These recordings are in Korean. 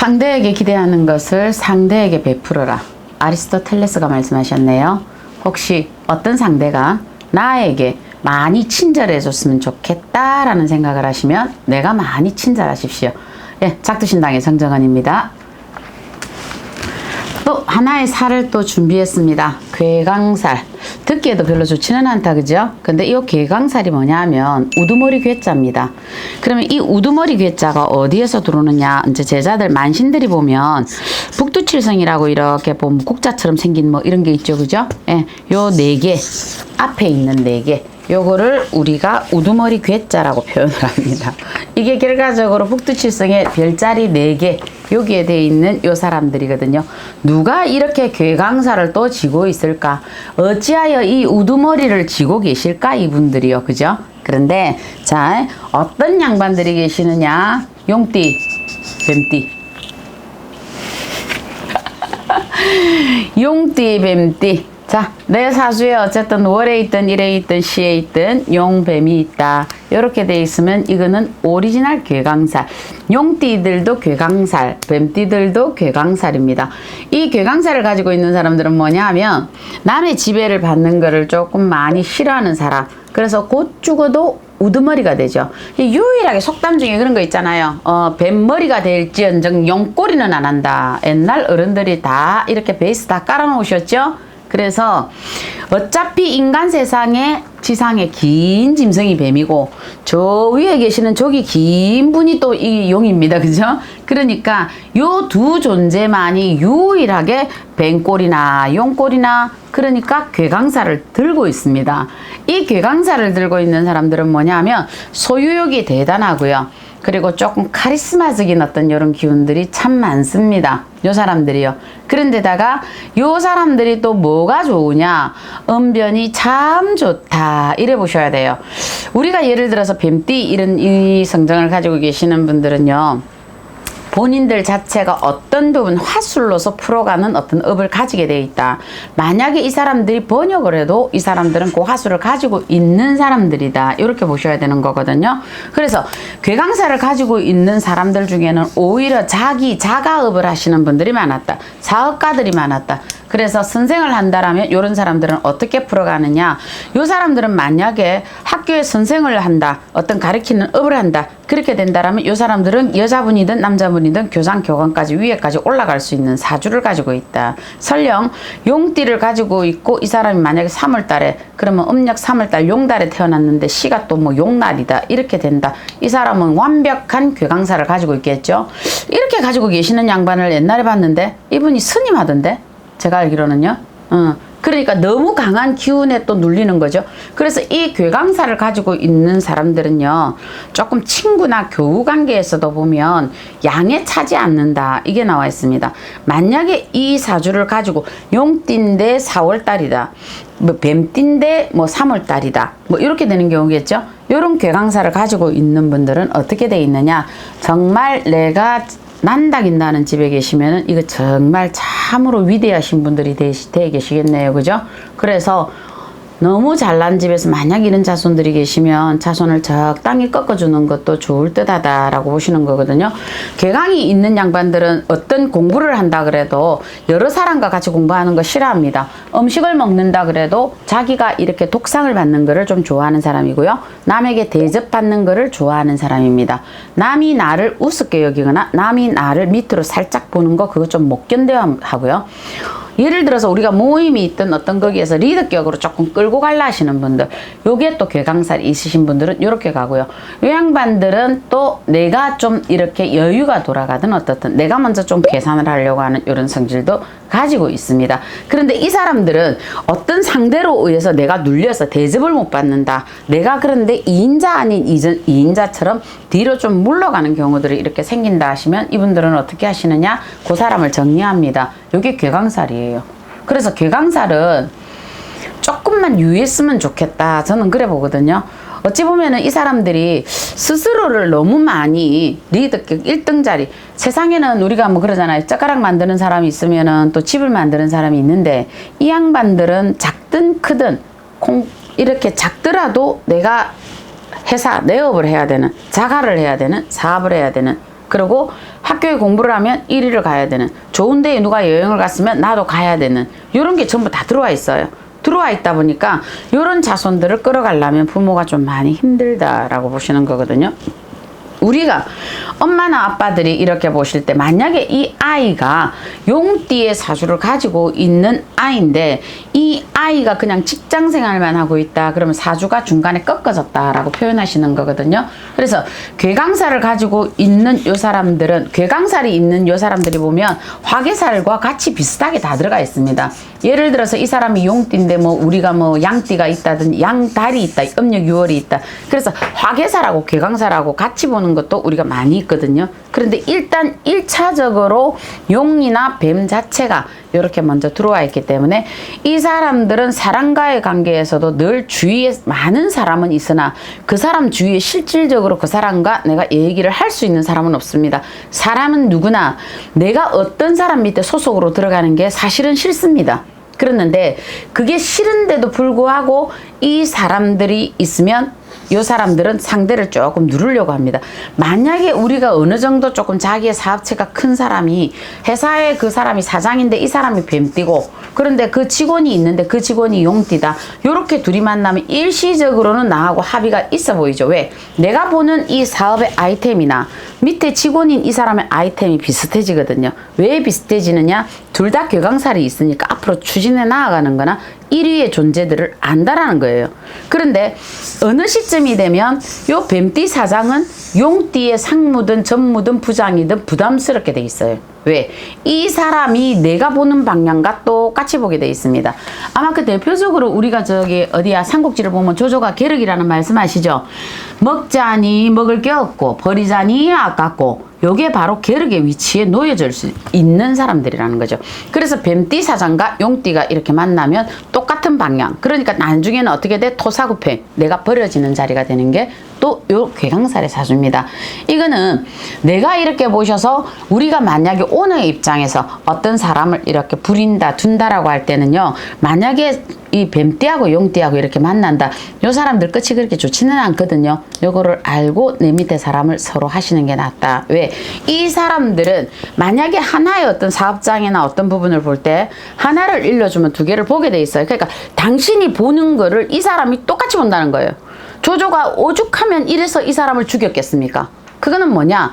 상대에게 기대하는 것을 상대에게 베풀어라. 아리스토텔레스가 말씀하셨네요. 혹시 어떤 상대가 나에게 많이 친절해 줬으면 좋겠다라는 생각을 하시면 내가 많이 친절하십시오. 예, 작두신당의 정정원입니다. 또 하나의 살을 또 준비했습니다. 괴강살. 듣기에도 별로 좋지는 않다, 그죠? 근데 이 괴강살이 뭐냐면 우두머리 괴자입니다. 그러면 이 우두머리 괴자가 어디에서 들어오느냐? 이제 제자들 만신들이 보면 북두칠성이라고 이렇게 보면 국자처럼 생긴 뭐 이런 게 있죠, 그죠? 예, 요 네 개. 앞에 있는 네 개. 요거를 우리가 우두머리 괴자라고 표현을 합니다. 이게 결과적으로 북두칠성의 별자리 4개 여기에 돼 있는 요 사람들이거든요. 누가 이렇게 괴강사를 또 지고 있을까? 어찌하여 이 우두머리를 지고 계실까? 이분들이요. 그죠? 그런데 자 어떤 양반들이 계시느냐? 용띠, 뱀띠. 용띠, 뱀띠. 자, 내 사주에 어쨌든 월에 있든 일에 있든 시에 있든 용뱀이 있다. 이렇게 돼 있으면 이거는 오리지널 괴강살. 용띠들도 괴강살, 뱀띠들도 괴강살입니다. 이 괴강살을 가지고 있는 사람들은 뭐냐 하면 남의 지배를 받는 거를 조금 많이 싫어하는 사람. 그래서 곧 죽어도 우두머리가 되죠. 유일하게 속담 중에 그런 거 있잖아요. 어, 뱀머리가 될지언정 용꼬리는 안 한다. 옛날 어른들이 다 이렇게 베이스 다 깔아놓으셨죠? 그래서 어차피 인간 세상에 지상에 긴 짐승이 뱀이고 저 위에 계시는 저기 긴 분이 또 이 용입니다. 그죠? 그러니까 요 두 존재만이 유일하게 뱀꼴이나 용꼴이나 그러니까 괴강사를 들고 있습니다. 이 괴강사를 들고 있는 사람들은 뭐냐면 소유욕이 대단하고요. 그리고 조금 카리스마적인 어떤 이런 기운들이 참 많습니다. 요 사람들이요. 그런데다가 요 사람들이 또 뭐가 좋으냐? 언변이 참 좋다. 이래 보셔야 돼요. 우리가 예를 들어서 뱀띠 이런 이 성정을 가지고 계시는 분들은요. 본인들 자체가 어떤 부분 화술로서 풀어가는 어떤 업을 가지게 돼 있다. 만약에 이 사람들이 번역을 해도 이 사람들은 그 화술을 가지고 있는 사람들이다. 이렇게 보셔야 되는 거거든요. 그래서 괴강사를 가지고 있는 사람들 중에는 오히려 자기 자가업을 하시는 분들이 많았다. 사업가들이 많았다. 그래서 선생을 한다라면 이런 사람들은 어떻게 풀어가느냐? 요 사람들은 만약에 학교에 선생을 한다, 어떤 가르치는 업을 한다, 그렇게 된다라면 요 사람들은 여자분이든 남자분이든 교장 교관까지 위에까지 올라갈 수 있는 사주를 가지고 있다. 설령 용띠를 가지고 있고 이 사람이 만약에 3월 달에 그러면 음력 3월 달 용달에 태어났는데 시가 또 뭐 용날이다 이렇게 된다. 이 사람은 완벽한 괴강사를 가지고 있겠죠. 이렇게 가지고 계시는 양반을 옛날에 봤는데 이분이 스님 하던데. 제가 알기로는요. 어. 그러니까 너무 강한 기운에 또 눌리는 거죠. 그래서 이 괴강사를 가지고 있는 사람들은요, 조금 친구나 교우 관계에서도 보면 양에 차지 않는다. 이게 나와 있습니다. 만약에 이 사주를 가지고 용띠인데 4월달이다. 뭐 뱀띠인데 뭐 3월달이다. 뭐 이렇게 되는 경우겠죠. 이런 괴강사를 가지고 있는 분들은 어떻게 돼 있느냐. 정말 내가 난다긴다는 집에 계시면은 이거 정말 참으로 위대하신 분들이 되시, 되 계시겠네요. 그죠? 그래서 너무 잘난 집에서 만약 이런 자손들이 계시면 자손을 적당히 꺾어주는 것도 좋을 듯 하다라고 보시는 거거든요. 개강이 있는 양반들은 어떤 공부를 한다 그래도 여러 사람과 같이 공부하는 거 싫어합니다. 음식을 먹는다 그래도 자기가 이렇게 독상을 받는 거를 좀 좋아하는 사람이고요. 남에게 대접받는 거를 좋아하는 사람입니다. 남이 나를 우습게 여기거나 남이 나를 밑으로 살짝 보는 거 그거 좀 못 견뎌 하고요. 예를 들어서 우리가 모임이 있던 어떤 거기에서 리더격으로 조금 끌고 갈라 하시는 분들 요게 또 괴강살이 있으신 분들은 이렇게 가고요. 요 양반들은 또 내가 좀 이렇게 여유가 돌아가든 어떻든 내가 먼저 좀 계산을 하려고 하는 이런 성질도 가지고 있습니다 그런데 이 사람들은 어떤 상대로 의해서 내가 눌려서 대접을 못 받는다 내가 그런데 2인자 아닌 2인자처럼 뒤로 좀 물러가는 경우들이 이렇게 생긴다 하시면 이분들은 어떻게 하시느냐 그 사람을 정리합니다 이게 괴강살이에요. 그래서 괴강살은 조금만 유의했으면 좋겠다. 저는 그래 보거든요. 어찌 보면은 이 사람들이 스스로를 너무 많이 리더격 1등 자리 세상에는 우리가 뭐 그러잖아요. 젓가락 만드는 사람이 있으면은 또 집을 만드는 사람이 있는데 이 양반들은 작든 크든 콩 이렇게 작더라도 내가 회사 내업을 해야 되는 자가를 해야 되는 사업을 해야 되는 그리고 학교에 공부를 하면 1위를 가야 되는 좋은 데에 누가 여행을 갔으면 나도 가야 되는 이런 게 전부 다 들어와 있어요. 들어와 있다 보니까 이런 자손들을 끌어가려면 부모가 좀 많이 힘들다라고 보시는 거거든요. 우리가 엄마나 아빠들이 이렇게 보실 때 만약에 이 아이가 용띠의 사주를 가지고 있는 아이인데 이 아이가 그냥 직장 생활만 하고 있다 그러면 사주가 중간에 꺾어졌다라고 표현하시는 거거든요. 그래서 괴강살을 가지고 있는 요 사람들은 괴강살이 있는 요 사람들이 보면 화계살과 같이 비슷하게 다 들어가 있습니다. 예를 들어서 이 사람이 용띠인데 뭐 우리가 뭐 양띠가 있다든 양달이 있다 음력 6월이 있다 그래서 화계살하고 괴강살하고 같이 보는 것도 우리가 많이 있거든요 그런데 일단 1차적으로 용이나 뱀 자체가 이렇게 먼저 들어와 있기 때문에 이 사람들은 사람과의 관계에서도 늘 주위에 많은 사람은 있으나 그 사람 주위에 실질적으로 그 사람과 내가 얘기를 할 수 있는 사람은 없습니다. 사람은 누구나 내가 어떤 사람 밑에 소속으로 들어가는 게 사실은 싫습니다. 그랬는데 그게 싫은데도 불구하고 이 사람들이 있으면 이 사람들은 상대를 조금 누르려고 합니다. 만약에 우리가 어느 정도 조금 자기의 사업체가 큰 사람이 회사에 그 사람이 사장인데 이 사람이 뱀띠고 그런데 그 직원이 있는데 그 직원이 용띠다. 요렇게 둘이 만나면 일시적으로는 나하고 합의가 있어 보이죠. 왜? 내가 보는 이 사업의 아이템이나 밑에 직원인 이 사람의 아이템이 비슷해지거든요. 왜 비슷해지느냐? 둘다 괴강살이 있으니까 앞으로 추진해 나아가는 거나 1위의 존재들을 안다라는 거예요. 그런데 어느 시점이 되면 요 뱀띠 사장은 용띠의 상무든 전무든 부장이든 부담스럽게 돼 있어요. 왜? 이 사람이 내가 보는 방향과 똑같이 보게 돼 있습니다. 아마 그 대표적으로 우리가 저기 어디야 삼국지를 보면 조조가 계륵이라는 말씀 아시죠? 먹자니 먹을 게 없고 버리자니 아깝고 요게 바로 계륵의 위치에 놓여질 수 있는 사람들이라는 거죠. 그래서 뱀띠 사장과 용띠가 이렇게 만나면 똑같은 방향. 그러니까 나중에는 어떻게 돼? 토사구팽. 내가 버려지는 자리가 되는 게 또 요 괴강살의 사주입니다. 이거는 내가 이렇게 보셔서 우리가 만약에 오너의 입장에서 어떤 사람을 이렇게 부린다, 둔다라고 할 때는요. 만약에 이 뱀띠하고 용띠하고 이렇게 만난다. 요 사람들 끝이 그렇게 좋지는 않거든요. 요거를 알고 내 밑에 사람을 서로 하시는 게 낫다. 왜? 이 사람들은 만약에 하나의 어떤 사업장이나 어떤 부분을 볼 때 하나를 일러주면 두 개를 보게 돼 있어요. 그러니까 당신이 보는 거를 이 사람이 똑같이 본다는 거예요. 조조가 오죽하면 이래서 이 사람을 죽였겠습니까? 그거는 뭐냐?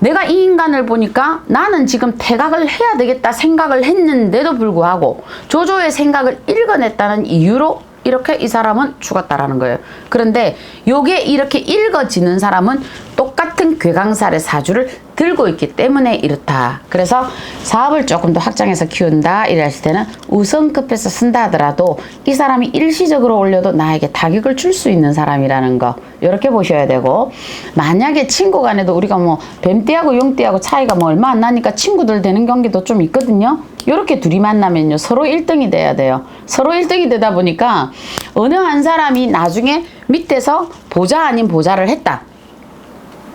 내가 이 인간을 보니까 나는 지금 퇴각을 해야 되겠다 생각을 했는데도 불구하고 조조의 생각을 읽어냈다는 이유로 이렇게 이 사람은 죽었다라는 거예요. 그런데 요게 이렇게 읽어지는 사람은 똑같 은 괴강살의 사주를 들고 있기 때문에 이렇다. 그래서 사업을 조금 더 확장해서 키운다 이랬을 때는 우선급에서 쓴다 하더라도 이 사람이 일시적으로 올려도 나에게 타격을 줄 수 있는 사람이라는 거 이렇게 보셔야 되고 만약에 친구 간에도 우리가 뭐 뱀띠하고 용띠하고 차이가 뭐 얼마 안 나니까 친구들 되는 경기도 좀 있거든요. 이렇게 둘이 만나면요 서로 1등이 돼야 돼요. 서로 1등이 되다 보니까 어느 한 사람이 나중에 밑에서 보자 아닌 보자를 했다.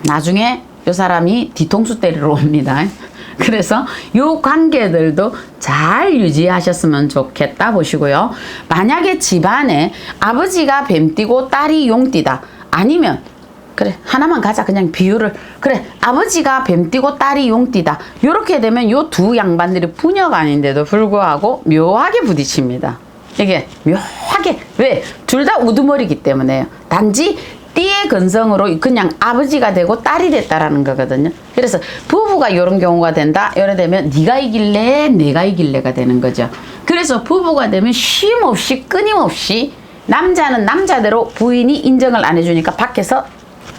나중에 요 사람이 뒤통수 때리러 옵니다. 그래서 요 관계들도 잘 유지하셨으면 좋겠다 보시고요. 만약에 집안에 아버지가 뱀띠고 딸이 용띠다. 아니면 그래 하나만 가자. 그냥 비유를. 그래 아버지가 뱀띠고 딸이 용띠다. 요렇게 되면 요 두 양반들이 부녀가 아닌데도 불구하고 묘하게 부딪힙니다. 이게 묘하게. 왜? 둘 다 우두머리기 때문에요. 단지 근성으로 그냥 아버지가 되고 딸이 됐다라는 거거든요. 그래서 부부가 이런 경우가 된다. 이래 되면 네가 이길래 내가 이길래가 되는 거죠. 그래서 부부가 되면 쉼 없이 끊임없이 남자는 남자대로 부인이 인정을 안 해주니까 밖에서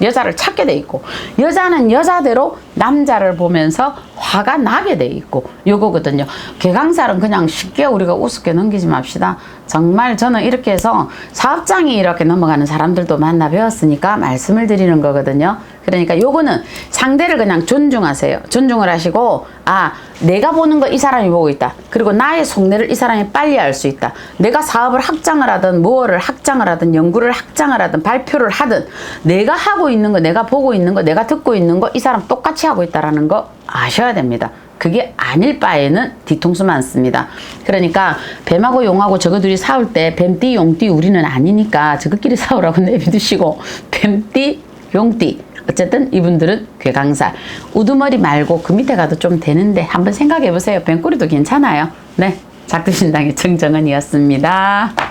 여자를 찾게 돼 있고 여자는 여자대로 남자를 보면서 화가 나게 돼 있고 요거거든요. 개강살은 그냥 쉽게 우리가 우습게 넘기지 맙시다. 정말 저는 이렇게 해서 사업장이 이렇게 넘어가는 사람들도 만나 배웠으니까 말씀을 드리는 거거든요. 그러니까 요거는 상대를 그냥 존중하세요. 존중을 하시고 아 내가 보는 거 이 사람이 보고 있다. 그리고 나의 속내를 이 사람이 빨리 알 수 있다. 내가 사업을 확장을 하든 무엇을 확장을 하든 연구를 확장을 하든 발표를 하든 내가 하고 있는 거 내가 보고 있는 거 내가 듣고 있는 거 이 사람 똑같이 하고 있다라는 거 아셔야 됩니다. 그게 아닐 바에는 뒤통수 많습니다. 그러니까 뱀하고 용하고 저거 둘이 싸울 때 뱀띠 용띠 우리는 아니니까 저것끼리 싸우라고 내비두시고 뱀띠 용띠 어쨌든 이분들은 괴강살. 우두머리 말고 그 밑에 가도 좀 되는데 한번 생각해 보세요. 뱀꼬리도 괜찮아요. 네. 작두신당의 정정은이었습니다.